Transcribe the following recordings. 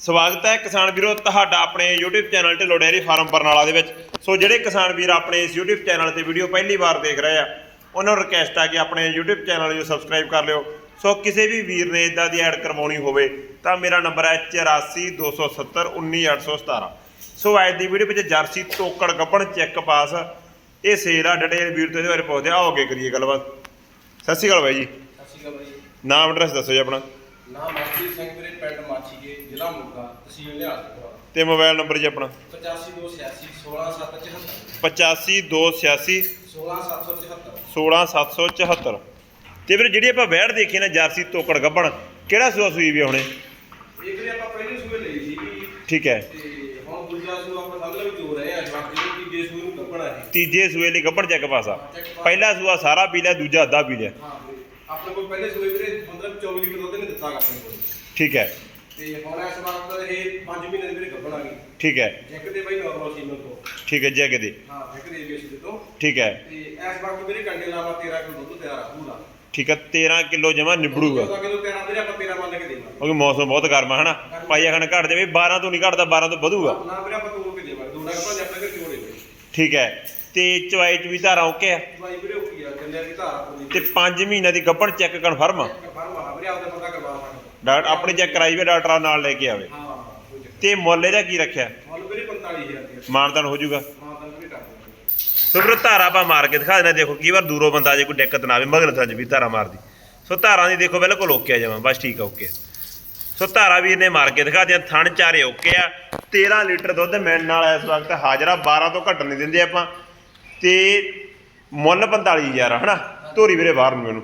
ਸਵਾਗਤ ਹੈ ਕਿਸਾਨ ਵੀਰੋ ਤੁਹਾਡਾ ਆਪਣੇ YouTube channel Dhillon dairy farm Barnala ਦੇ ਵਿੱਚ। ਸੋ ਜਿਹੜੇ ਕਿਸਾਨ ਵੀਰ ਆਪਣੇ ਇਸ YouTube ਚੈਨਲ ਤੇ ਵੀਡੀਓ ਪਹਿਲੀ ਵਾਰ ਦੇਖ ਰਹੇ ਆ ਉਹਨਾਂ ਨੂੰ ਰਿਕਵੈਸਟ ਆ ਕਿ ਆਪਣੇ YouTube ਚੈਨਲ ਨੂੰ ਸਬਸਕ੍ਰਾਈਬ ਕਰ ਲਿਓ। ਸੋ ਕਿਸੇ ਵੀ ਵੀਰ ਨੇ ਇਦਾਂ ਦੀ ਐਡ ਕਰਵਾਉਣੀ ਹੋਵੇ ਤਾਂ ਮੇਰਾ ਨੰਬਰ ਹੈ 8427191817 ਸੋ ਅੱਜ ਦੀ ਵੀਡੀਓ ਵਿੱਚ ਜਰਸੀ ਟੋਕੜ ਗੱਪਣ ਚੈੱਕ ਪਾਸ ਇਹ ਸੇਲ ਆ ਡਿਟੇਲ ਵੀਰ ਤੋਂ ਇਹਦੇ ਬਾਰੇ ਪੁੱਛਦੇ ਆ। ਆਓ ਅੱਗੇ ਕਰੀਏ ਗੱਲਬਾਤ। ਸਤਿ ਸ਼੍ਰੀ ਅਕਾਲ ਬਾਈ ਜੀ। ਸਤਿ ਸ਼੍ਰੀ ਅਕਾਲ ਬਾਈ ਨਾਮ ਐਡਰੈਸ ਦੱਸੋ ਜੀ ਆਪਣਾ। ਨਾਮ ਮਨਪ੍ਰੀਤ ਸਿੰਘ ਜ਼ਿਲ੍ਹਾ ਮੋਗਾ ਤਹਿਸੀਲ ਲਿਹਾਜ਼ਪੁਰ ਤੇ ਮੋਬਾਈਲ ਨੰਬਰ ਜੀ ਆਪਣਾ? 8586 16774 85286 16774 16774 ਤੇ ਫਿਰ ਜਿਹੜੀ ਆਪਾਂ ਵੈੜ ਦੇਖੀ ਨਾ ਜਰਸੀ ਤੋਕੜ ਗੱਬਣ ਕਿਹੜਾ ਸੂਆ ਸੂਈ ਵੀ ਹੁਣੇ ਇਹ ਵੀਰੇ ਆਪਾਂ ਪਹਿਲੇ ਸੂਏ ਲਈ ਸੀ ਠੀਕ ਹੈ। ਤੇ ਹੁਣ ਦੂਜਾ ਸੂਆ ਆਪਾਂ ਸਮਝ ਲਓ ਵੀ ਜੋ ਰਹੇ ਆ ਬਾਕੀ ਨੂੰ ਤੀਜੇ ਸੂਏ ਨੂੰ ਕੱਪੜਾ ਹੈ ਤੀਜੇ ਸੂਏ ਲਈ ਗੱਬਣ ਚੱਕ ਪਾਸਾ। ਪਹਿਲਾ ਸੂਆ ਸਾਰਾ ਪੀ ਲਿਆ ਦੂਜਾ ਅੱਧਾ ਪੀ ਲਿਆ। ਹਾਂ ਵੀਰੇ। ਆਪਣੇ ਕੋਲ ਪਹਿਲੇ ਸੂਏ ਵੀਰੇ ਮਤਲਬ 24 ਲੀਟਰ ਦੁੱਧ ਨੇ ਦਿੱਤਾ ਆਪਣੇ ਕੋਲ। ਠੀਕ ਹੈ। ਤੇ ਹੁਣ ਇਸ ਵਕਤ ਇਹ 5 ਮਹੀਨੇ ਦੇ ਵੀਰੇ ਕੱਪੜਾ ਗਈ। ਠੀਕ ਹੈ। ਜੈਕ ਦੇ ਬਾਈ ਨਾਰਮਲ ਸੀਮਨ ਤੋਂ ਠੀਕ ਹੈ ਜੈਗ ਦੇ। ਹਾਂ ਜੈਕ ਦੇ ਏਬੀਐਸ ਦੇ ਤੋਂ। ਠੀਕ ਹੈ। ਤੇ ਇਸ ਵਕਤ ਵੀਰੇ ਕੰਡੇ ਲਾਵਾ 13 ਕਿਲੋ ਦੁੱਧ ਤਿਆਰ ਆ ਪੂਰਾ। ਠੀਕ ਹੈ 13 ਕਿਲੋ ਜਮਾ ਨਿਬੜੂਗਾ। 14 ਕਿਲੋ 13 ਵੀਰੇ ਆਪਾਂ 13 ਮੰਨ ਕੇ ਦੇਵਾਂਗੇ ਕਿਉਂਕਿ ਮੌਸਮ ਬਹੁਤ ਗਰਮ ਹੈ ਹਨਾ? ਪਾਈਆ ਖਣ ਘਟ ਜਾਵੇ 12 ਤੋਂ ਨਹੀਂ ਘਟਦਾ 12 ਤੋਂ ਵਧੂਗਾ। ਨਾ ਵੀਰੇ ਆਪਾਂ ਤੋੜ ਕੇ ਦੇਵਾਂਗੇ। ਠੀਕ ਹੈ। ਤੇ ਚਵਾਈ ਚ ਵੀ ਧਾਰਾ ਓਕੇ ਆ? ਭਾਈ ਵੀਰੇ ਉਹ ਕੀ ਆ ਕੰਨਿਆ ਦੀ ਧਾਰਾ ਤੇ 5 ਮਹੀਨਿਆਂ ਦੀ ਗੱਬਣ ਚੈੱਕ ਕਨਫਰਮ ਆ ਫਰਮ ਆ ਵੀਰੇ ਆਪਦੇ ਪਤਾ ਕਰਵਾ ਸਕਦੇ ਡਾਕਟਰ ਆਪਣੀ ਚੈੱਕ ਕਰਾਈ ਵੀ ਡਾਕਟਰ ਨਾਲ ਲੈ ਕੇ ਆਵੇ। ਹਾਂ ਹਾਂ ਕੋਈ ਚੱਕਰ ਤੇ ਮੁੱਲ ਇਹਦਾ ਕੀ ਰੱਖਿਆ? ਨਹੀਂ। ਮੁੱਲ ਵੀਰੇ 45000 ਰੁਪਏ ਮਾਨਦਾਨ ਹੋ ਜਾਊਗਾ। ਹਾਂ ਵੀਰੇ ਕਰ ਦਿੰਦੇ ਸੋ ਫਿਰ ਧਾਰਾ ਆਪਾਂ ਮਾਰ ਕੇ ਦਿਖਾ ਦੇਣਾ ਦੇਖੋ ਕਈ ਵਾਰ ਦੂਰੋਂ ਬੰਦਾ ਜੇ ਕੋਈ ਦਿੱਕਤ ਨਾ ਆਵੇ ਮਗਰ ਥਾਂ 'ਚ ਵੀ ਧਾਰਾ ਮਾਰਦੀ। ਸੋ ਧਾਰਾਂ ਦੀ ਦੇਖੋ ਬਿਲਕੁਲ ਓਕੇ ਆ ਜਾਵਾਂ ਬਸ ਠੀਕ ਆ ਓਕੇ ਸੋ ਧਾਰਾ ਵੀਰ ਨੇ ਮਾਰ ਕੇ ਦਿਖਾ ਦਿਆਂ ਥਣ ਚਾਰੇ ਓਕੇ ਆ। 13 ਲੀਟਰ ਦੁੱਧ ਮਿਲਣ ਵਾਲਾ ਇਸ ਵਕਤ ਹਾਜ਼ਰਾ 12 ਤੋਂ ਘੱਟ ਨਹੀਂ ਦਿੰਦੇ ਆਪਾਂ। ਤੇ ਮੁੱਲ 45000 ਹਨਾ? ਧੋਰੀ ਵੀਰੇ ਬਾਹਰ ਨੂੰ ਇਹਨੂੰ।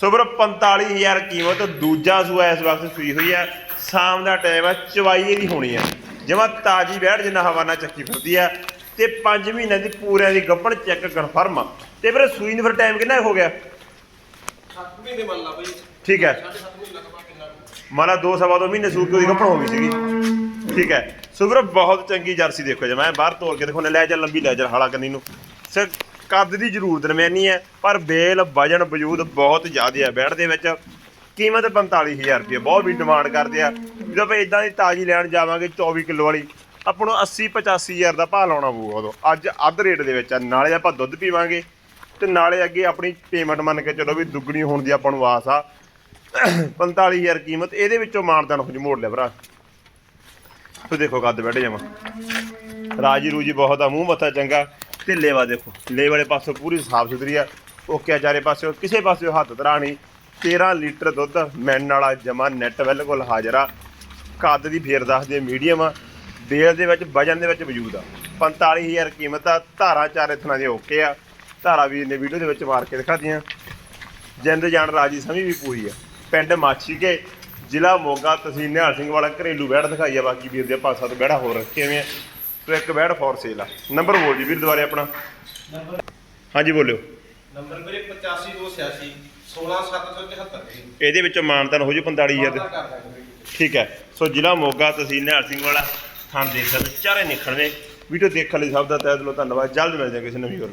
ਸੋ ਫਿਰ 45000 ਕੀਮਤ ਦੂਜਾ ਸੂਆ ਇਸ ਵਕਤ ਸੂਈ ਹੋਈ ਆ ਸ਼ਾਮ ਦਾ ਟਾਈਮ ਆ ਚਵਾਈ ਇਹਦੀ ਹੋਣੀ ਆ ਜਮਾ ਤਾਜੀ ਬੈਠ ਜਿੰਨਾ ਹਵਾਨਾ ਚੱਕੀ ਫਿਰਦੀ ਆ ਤੇ 5 ਮਹੀਨਿਆਂ ਦੀ ਪੂਰਿਆਂ ਦੀ ਗੱਭਣ ਚੈੱਕ ਕਨਫਰਮ ਆ। ਤੇ ਫਿਰ ਸੂਈ ਨੂੰ ਫਿਰ ਟਾਈਮ ਕਿੰਨਾ ਹੋ ਗਿਆ? 7 ਮਹੀਨੇ ਮੰਨ ਲਾ ਬਈ। ਠੀਕ ਹੈ। 7.5 ਮਹੀਨੇ ਲੱਗਵਾ ਕਿੰਨਾ ਕੁ? ਮਾਲਾ ਦੋ ਸਵਾ ਦੋ ਮਹੀਨੇ ਸੂਟ ਦੀ ਗੱਭਣ ਹੋ ਗਈ ਸੀਗੀ। ਠੀਕ ਹੈ। ਸੋ ਵੀਰ ਬਹੁਤ ਚੰਗੀ ਜਰਸੀ ਦੇਖੋ ਜੇ। ਮੈਂ ਬਾਹਰ ਤੋਲ ਕੇ ਦੇਖੋ ਨੇ ਲੈ ਜਾ ਲੰਬੀ ਲੈ ਜਾ ਹਾਲਾ ਕੰਨੀ ਨੂੰ। ਸਰ ਕੱਦ ਦੀ ਜ਼ਰੂਰ ਦਰਮਿਆਨੀ ਹੈ ਪਰ ਬੇਲ, ਵਜਨ, ਵਜੂਦ ਬਹੁਤ ਜ਼ਿਆਦਾ ਹੈ ਬੈੜ ਦੇ ਵਿੱਚ ਕੀਮਤ 45000 ਰੁਪਏ, ਬਹੁਤ ਵੀ ਡਿਮਾਂਡ ਕਰਦੇ ਆ। ਜਦੋਂ ਆਪਾਂ ਇਦਾਂ ਦੀ ਤਾਜੀ ਲੈਣ ਜਾਵਾਂਗੇ 24 ਕਿਲੋ ਵਾਲੀ, ਆਪਾਂ ਨੂੰ 80 85000 ਦਾ ਭਾਅ ਲਾਉਣਾ ਪਊਗਾ ਉਦੋਂ। ਅੱਜ ਅੱਧ ਰੇਟ ਦੇ ਵਿੱਚ ਆ, ਨਾਲੇ ਆਪਾਂ ਦੁੱਧ ਪੀਵਾਂਗੇ, ਤੇ ਨਾਲੇ ਅੱਗੇ ਆਪਣੀ ਪੇਮੈਂਟ ਮੰਨ ਕੇ ਚਲੋ ਵੀ ਦੁੱਗਣੀ ਹੋਣ ਦੀ ਆਪਾਂ ਨੂੰ ਆਸ ਆ। 45000 ਕੀਮਤ, ਇਹਦੇ ਵਿੱਚੋਂ ਮਾਨਦਾਨ ਹੋ ਜੀ ਮੋੜ ਲਿਆ ਭਰਾ। ਤੂੰ ਦੇਖੋ ਕੱਦ ਬੈਠ ਜਾਵਾਂ। ਰਾਜੀ ਰੂਜੀ ਬਹੁਤ ਆ, ਮੂੰਹ ਮੱਥਾ ਚੰਗਾ। ਤੇ ਲੇਵਾ ਦੇਖੋ ਲੇ ਵਾਲੇ ਪਾਸੋਂ ਪੂਰੀ ਸਾਫ਼ ਸੁਥਰੀ ਆ। ਓਕੇ ਆ ਚਾਰੇ ਪਾਸਿਓ, ਕਿਸੇ ਪਾਸਿਓ ਹੱਥ ਧਰਾ ਨਹੀਂ। 13 ਲੀਟਰ ਦੁੱਧ ਮੈਨ ਵਾਲਾ ਜਮਾ ਨੈਟ ਬਿਲਕੁਲ ਹਾਜ਼ਰ ਆ। ਕੱਦ ਦੀ ਫੇਰ ਦੱਸਦੇ ਮੀਡੀਅਮ ਆ। ਬੇਲ ਦੇ ਵਿੱਚ, ਵਜਨ ਦੇ ਵਿੱਚ ਵਜੂਦ ਆ। 45000 ਕੀਮਤ ਆ, ਧਾਰਾ ਚਾਰੇ ਥਣਾ ਦੇ ਓਕੇ ਆ। ਧਾਰਾ ਵੀਰ ਨੇ ਵੀਡੀਓ ਦੇ ਵਿੱਚ ਮਾਰ ਕੇ ਦਿਖਾਤੀਆਂ। ਜਿੰਦ ਜਾਣ ਰਾਜੀ ਸਮੀ ਵੀ ਪੂਰੀ ਆ। ਪਿੰਡ ਮਾਛੀਕੇ, ਜ਼ਿਲ੍ਹਾ ਮੋਗਾ ਤਹਿਸੀਲ ਨਿਹਾਲ ਸਿੰਘ ਵਾਲਾ ਘਰੇਲੂ ਬੈੜ ਦਿਖਾਈ ਆ। ਬਾਕੀ ਵੀਰ ਦੇ ਪਾਸਾ ਤੋਂ ਬੈੜਾ ਹੋਰ ਰੱਖੇ ਹੋਏ ਆ। ਤੇ ਇੱਕ ਬੈੜ ਫੋਰ ਸੇਲ ਆ। ਨੰਬਰ ਬੋਲ ਜੀ ਵੀਰ ਦੁਬਾਰੇ ਆਪਣਾ। ਨੰਬਰ ਹਾਂਜੀ ਬੋਲਿਓ। ਨੰਬਰ ਵੀਰੇ 85286 16774 ਜੀ ਇਹਦੇ ਵਿੱਚੋਂ ਮਾਨਤਾਨ ਹੋ ਜੂ 45000 ਦੇ। ਕਰ ਦਾਂਗੇ ਵੀਰੇ। ਠੀਕ ਹੈ। ਸੋ ਜ਼ਿਲ੍ਹਾ ਮੋਗਾ ਤਹਿਸੀਲ ਨਿਹਾਲ ਸਿੰਘ ਵਾਲਾ ਥਾਂ ਦੇਖ ਸਕਦੇ ਚਾਰੇ ਨਿਖੜਵੇਂ ਵੀਡੀਓ ਦੇਖਣ ਲਈ ਸਭ ਦਾ ਤਹਿ ਦਿਲੋਂ ਧੰਨਵਾਦ। ਜਲਦ ਮਿਲਦੇ ਹਾਂ ਕਿਸੇ ਨਵੀਂ ਹੋਰ